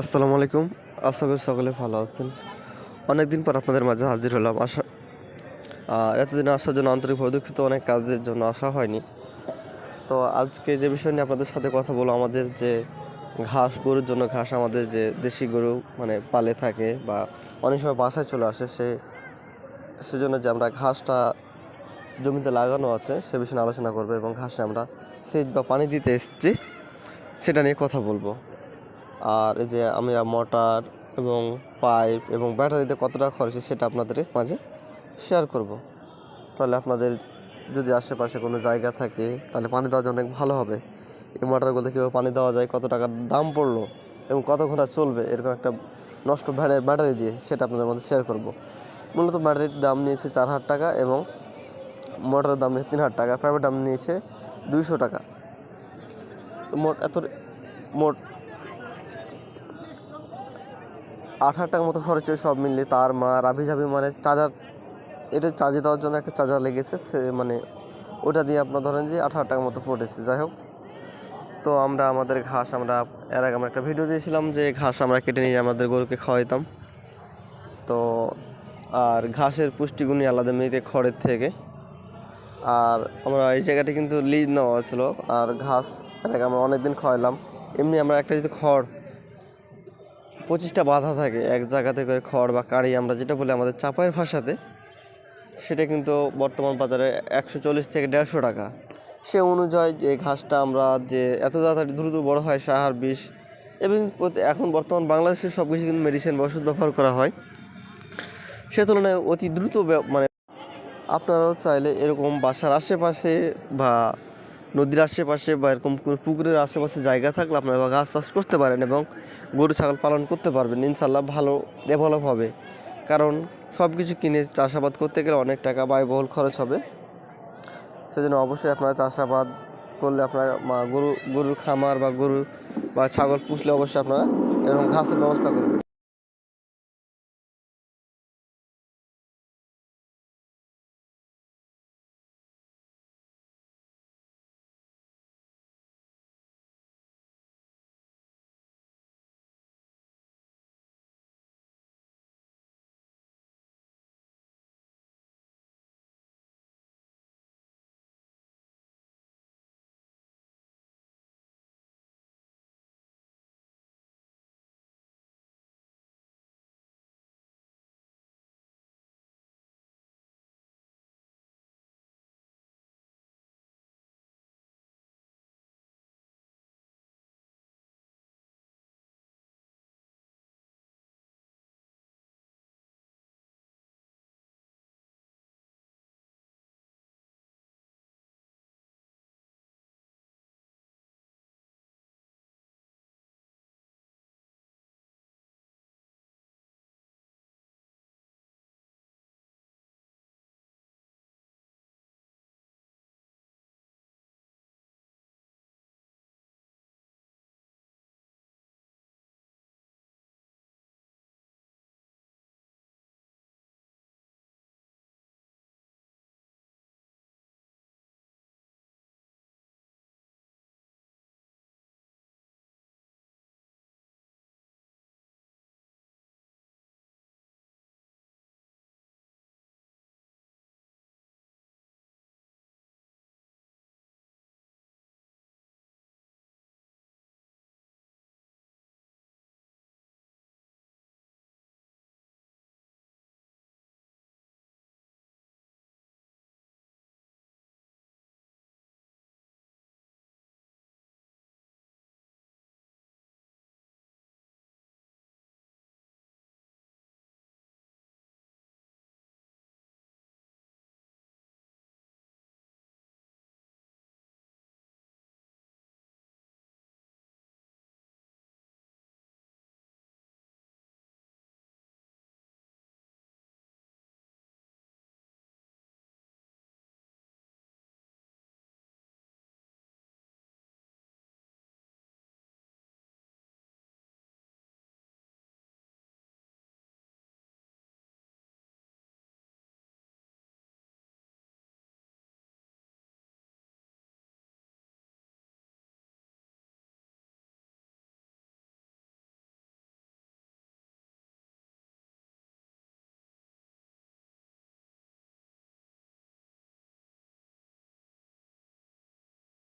আসসালামু আলাইকুম। আশা করি সকলে ভালো আছেন। অনেকদিন পর আপনাদের মাঝে হাজির হলাম। আর এতদিন আসার জন্য আন্তরিকভাবে দুঃখিত অনেক কাজের জন্য আসা হয়নি। তো আজকে যে বিষয় নিয়ে আপনাদের সাথে কথা বলব, আমাদের যে ঘাস, গরুর জন্য ঘাস আমাদের যে দেশি গরু মানে পালে থাকে বা অনেক সময় বাসায় চলে আসে, সে সেজন্য যে আমরা ঘাসটা জমিতে লাগানো আছে, সে বিষয়ে আলোচনা করব এবং ঘাসে আমরা সেচ বা পানি দিতে এসেছি, সেটা নিয়ে কথা বলব। আর এই যে আমরা মোটর এবং পাইপ এবং ব্যাটারিতে কত টাকা খরচ সেটা আপনাদের মাঝে শেয়ার করব। তাহলে আপনাদের যদি আশেপাশে কোনো জায়গা থাকে, তাহলে পানি দেওয়া অনেক ভালো হবে। এই মোটরগুলোতে কীভাবে পানি দেওয়া যায়, কত টাকার দাম পড়ল এবং কত ঘণ্টা চলবে, এরকম একটা নষ্ট ভ্যানের ব্যাটারি দিয়ে সেটা আপনাদের মধ্যে শেয়ার করব। মূলত ব্যাটারির দাম নিয়েছে চার হাজার টাকা এবং মোটরের দাম নিয়েছে তিন হাজার টাকা পাইপের দাম নিয়েছে দুইশো টাকা। মোট এত, মোট আট হাজার টাকার মতো খরচ সব মিলিয়ে তার মা রাভি ঝাভি মানে চার্জার এটা চার্জে দেওয়ার জন্য একটা চার্জার লেগেছে, সে মানে ওটা দিয়ে আপনার ধরেন যে আট হাজার টাকার মতো পড়েছে, যাই হোক। তো আমরা আমাদের ঘাস, আমরা এর আগে আমরা একটা ভিডিও দিয়েছিলাম যে ঘাস আমরা কেটে নিয়ে আমাদের গরুকে খাওয়াইতাম। তো আর ঘাসের পুষ্টিগুণই আলাদা এমনিতে খড়ের থেকে। আর আমরা এই জায়গাটি কিন্তু লিজ নেওয়া ছিল আর ঘাস আগে আমরা অনেকদিন খাওয়াইলাম। এমনি আমরা একটা যদি খড় পঁচিশটা বাধা থাকে, এক জায়গাতে করে খড় বা কাড়ি আমরা যেটা বলি আমাদের চাপায়ের ভাষাতে, সেটা কিন্তু বর্তমান বাজারে একশো চল্লিশ থেকে দেড়শো টাকা। সে অনুযায়ী যে ঘাসটা আমরা যে এত তাড়াতাড়ি দ্রুত বড় হয় সাহার বিষ এবং এখন বর্তমান বাংলাদেশে সব কিছু কিন্তু মেডিসিন বা ওষুধ ব্যবহার করা হয়। সে তুলনায় অতি দ্রুত মানে আপনারাও চাইলে এরকম বাসার আশেপাশে বা নদীর আশেপাশে বা এরকম কোনো পুকুরের আশেপাশে জায়গা থাকলে আপনারা ঘাস চাষ করতে পারেন এবং গরু, ছাগল পালন করতে পারবেন। ইনশাল্লাহ ভালো ডেভেলপ হবে। কারণ সব কিছু কিনে চাষাবাদ করতে গেলে অনেক টাকা ব্যয়বহুল খরচ হবে। সেজন্য অবশ্যই আপনারা চাষাবাদ করলে আপনারা গরু, গরুর খামার বা গরু বা ছাগল পুষলে অবশ্যই আপনারা এরকম ঘাসের ব্যবস্থা করবেন।